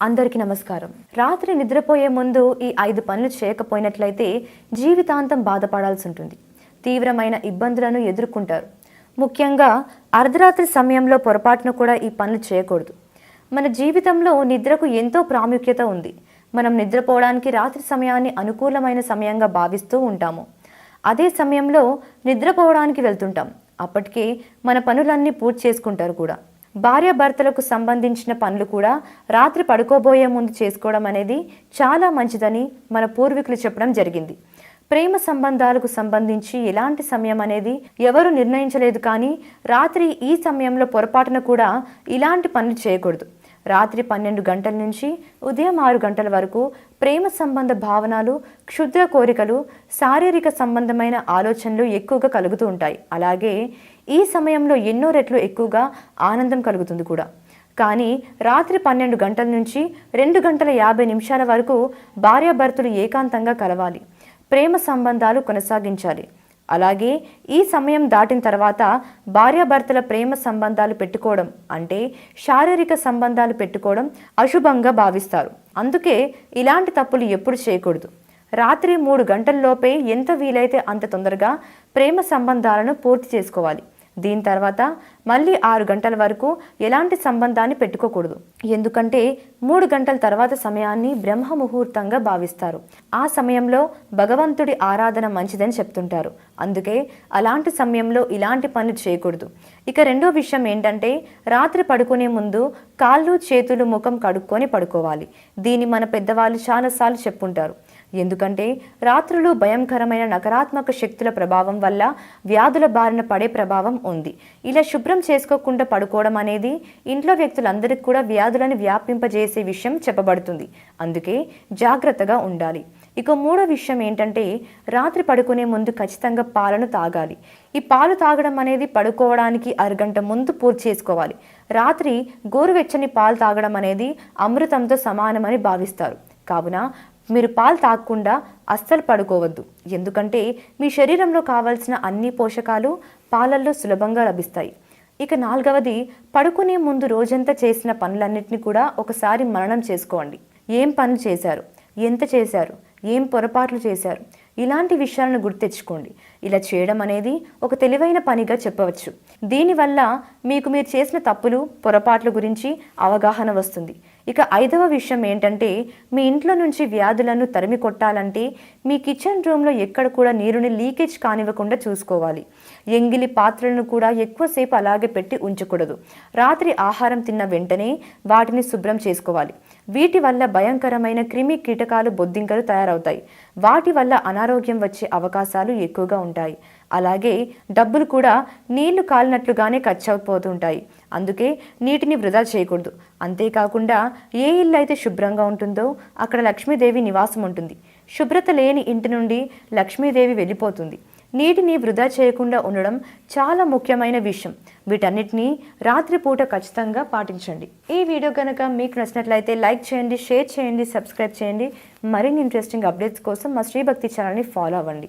అందరికీ నమస్కారం. రాత్రి నిద్రపోయే ముందు ఈ ఐదు పనులు చేయకపోయినట్లయితే జీవితాంతం బాధపడాల్సి ఉంటుంది. తీవ్రమైన ఇబ్బందులను ఎదుర్కొంటారు. ముఖ్యంగా అర్ధరాత్రి సమయంలో పొరపాటున కూడా ఈ పనులు చేయకూడదు. మన జీవితంలో నిద్రకు ఎంతో ప్రాముఖ్యత ఉంది. మనం నిద్రపోవడానికి రాత్రి సమయాన్ని అనుకూలమైన సమయంగా భావిస్తూ ఉంటాము. అదే సమయంలో నిద్రపోవడానికి వెళ్తుంటాం. అప్పటికే మన పనులన్నీ పూర్తి చేసుకుంటారు కూడా. భార్యాభర్తలకు సంబంధించిన పనులు కూడా రాత్రి పడుకోబోయే ముందు చేసుకోవడం అనేది చాలా మంచిదని మన పూర్వీకులు చెప్పడం జరిగింది. ప్రేమ సంబంధాలకు సంబంధించి ఎలాంటి సమయం అనేది ఎవరు నిర్ణయించలేదు కానీ రాత్రి ఈ సమయంలో పొరపాటున కూడా ఇలాంటి పనులు చేయకూడదు. రాత్రి పన్నెండు గంటల నుంచి ఉదయం ఆరు గంటల వరకు ప్రేమ సంబంధ భావనలు క్షుద్ర కోరికలు శారీరక సంబంధమైన ఆలోచనలు ఎక్కువగా కలుగుతూ ఉంటాయి. అలాగే ఈ సమయంలో ఎన్నో రెట్లు ఎక్కువగా ఆనందం కలుగుతుంది కూడా. కానీ రాత్రి పన్నెండు గంటల నుంచి రెండు గంటల యాభై నిమిషాల వరకు భార్యాభర్తలు ఏకాంతంగా కలవాలి. ప్రేమ సంబంధాలు కొనసాగించాలి. అలాగే ఈ సమయం దాటిన తర్వాత భార్యాభర్తల ప్రేమ సంబంధాలు పెట్టుకోవడం అంటే శారీరక సంబంధాలు పెట్టుకోవడం అశుభంగా భావిస్తారు. అందుకే ఇలాంటి తప్పులు ఎప్పుడు చేయకూడదు. రాత్రి మూడు గంటల్లోపే ఎంత వీలైతే అంత తొందరగా ప్రేమ సంబంధాలను పూర్తి చేసుకోవాలి. దీని తర్వాత మళ్ళీ ఆరు గంటల వరకు ఎలాంటి సంబంధాన్ని పెట్టుకోకూడదు. ఎందుకంటే మూడు గంటల తర్వాత సమయాన్ని బ్రహ్మ ముహూర్తంగా భావిస్తారు. ఆ సమయంలో భగవంతుడి ఆరాధన మంచిదని చెప్తుంటారు. అందుకే అలాంటి సమయంలో ఇలాంటి పనులు చేయకూడదు. ఇక రెండో విషయం ఏంటంటే రాత్రి పడుకునే ముందు కాళ్ళు చేతులు ముఖం కడుక్కొని పడుకోవాలి. దీన్ని మన పెద్దవాళ్ళు చాలాసార్లు చెప్పుంటారు. ఎందుకంటే రాత్రులు భయంకరమైన నకారాత్మక శక్తుల ప్రభావం వల్ల వ్యాధుల బారిన పడే ప్రభావం ఉంది. ఇలా శుభ్రం చేసుకోకుండా పడుకోవడం అనేది ఇంట్లో వ్యక్తులందరికీ కూడా వ్యాధులను వ్యాపింపజేసే విషయం చెప్పబడుతుంది. అందుకే జాగ్రత్తగా ఉండాలి. ఇక మూడో విషయం ఏంటంటే రాత్రి పడుకునే ముందు ఖచ్చితంగా పాలను తాగాలి. ఈ పాలు తాగడం అనేది పడుకోవడానికి అరగంట ముందు పూర్తి చేసుకోవాలి. రాత్రి గోరువెచ్చని పాలు తాగడం అనేది అమృతంతో సమానమని భావిస్తారు. కావున మీరు పాలు తాగకుండా అస్సలు పడుకోవద్దు. ఎందుకంటే మీ శరీరంలో కావాల్సిన అన్ని పోషకాలు పాలల్లో సులభంగా లభిస్తాయి. ఇక నాలుగవది పడుకునే ముందు రోజంతా చేసిన పనులన్నింటినీ కూడా ఒకసారి మననం చేసుకోండి. ఏం పనులు చేశారు? ఎంత చేశారు? ఏం పొరపాట్లు చేశారు? ఇలాంటి విషయాలను గుర్తెచ్చుకోండి ఇలా చేయడం అనేది ఒక తెలివైన పనిగా చెప్పవచ్చు. దీనివల్ల మీకు మీరు చేసిన తప్పులు పొరపాట్ల గురించి అవగాహన వస్తుంది. ఇక ఐదవ విషయం ఏంటంటే మీ ఇంట్లో నుంచి వ్యాధులను తరిమి కొట్టాలంటే మీ కిచెన్ రూమ్లో ఎక్కడ కూడా నీరుని లీకేజ్ కానివ్వకుండా చూసుకోవాలి. ఎంగిలి పాత్రలను కూడా ఎక్కువసేపు అలాగే పెట్టి ఉంచకూడదు. రాత్రి ఆహారం తిన్న వెంటనే వాటిని శుభ్రం చేసుకోవాలి. వీటి వల్ల భయంకరమైన క్రిమి కీటకాలు బొద్దింకలు తయారవుతాయి. వాటి వల్ల అనారోగ్యం వచ్చే అవకాశాలు ఎక్కువగా ఉంటాయి. అలాగే డబ్బులు కూడా నీళ్ళు కాలినట్లుగానే ఖర్చు అయిపోతుంటాయి అందుకే నీటిని వృధా చేయకూడదు. అంతేకాకుండా ఏ ఇల్లు అయితే శుభ్రంగా ఉంటుందో అక్కడ లక్ష్మీదేవి నివాసం ఉంటుంది. శుభ్రత లేని ఇంటి నుండి లక్ష్మీదేవి వెళ్ళిపోతుంది. నీటిని వృధా చేయకుండా ఉండడం చాలా ముఖ్యమైన విషయం. వీటన్నిటినీ రాత్రిపూట ఖచ్చితంగా పాటించండి. ఈ వీడియో కనుక మీకు నచ్చినట్లయితే లైక్ చేయండి షేర్ చేయండి సబ్స్క్రైబ్ చేయండి. మరిన్ని ఇంట్రెస్టింగ్ అప్డేట్స్ కోసం మా శ్రీభక్తి ఛానల్ని ఫాలో అవ్వండి.